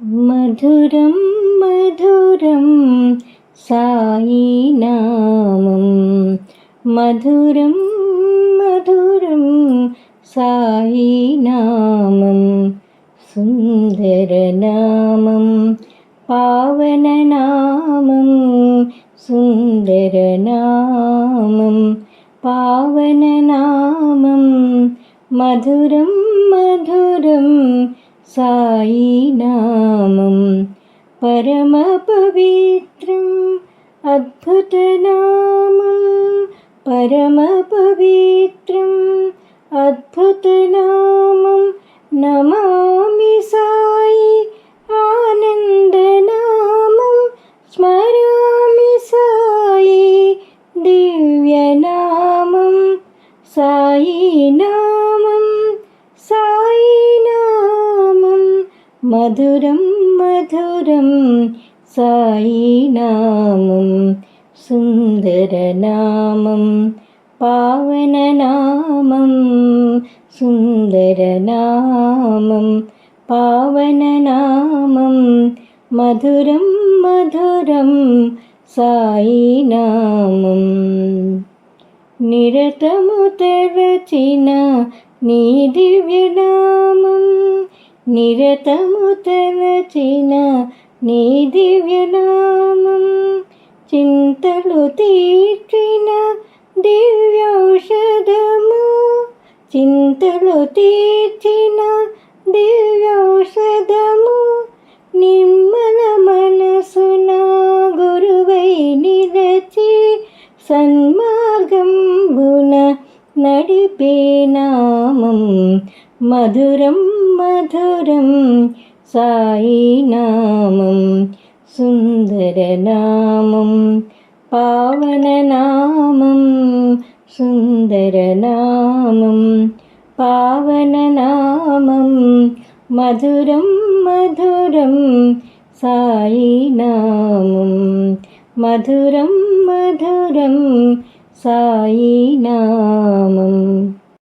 മധുരം മധുരം സായിനാമം മധുരം മധുരം സായിനാമം സുന്ദരനാമം പാവനനാമം. സുന്ദരനാമം പാവനനാമം. മധുരം മധുരം സായിനാമം പരമപവിത്രം അദ്ഭുതനാമം പരമപവിത്രം അദ്ഭുതനാമം നമാമി സായി ആനന്ദനാമം സ്മരാമി സായി ദിവ്യനാമം സായി മധുരം മധുരം സായിനാമം സുന്ദരനാമം പാവനനാമം സുന്ദരനാമം പാവനനാമം മധുരം മധുരം സായിനാമം നിരതമു തെരచిన നീ ദിവ്യനാമം. నిరతము తలచిన నీ దివ్యనామం చింతలు తీర్చిన దివ్యౌషధము చింతలు తీర్చిన దివ్యౌషధము నిమ్మల మనసున గురువై నిలచి సన్మార్గంబున నడిపే నామం మధురం മധുരം സായി നാമം സുന്ദരനാമം പാവനനാമം സുന്ദരനാമം പാവനനാമം മധുരം മധുരം സായി നാമം മധുരം മധുരം സായി നാമം.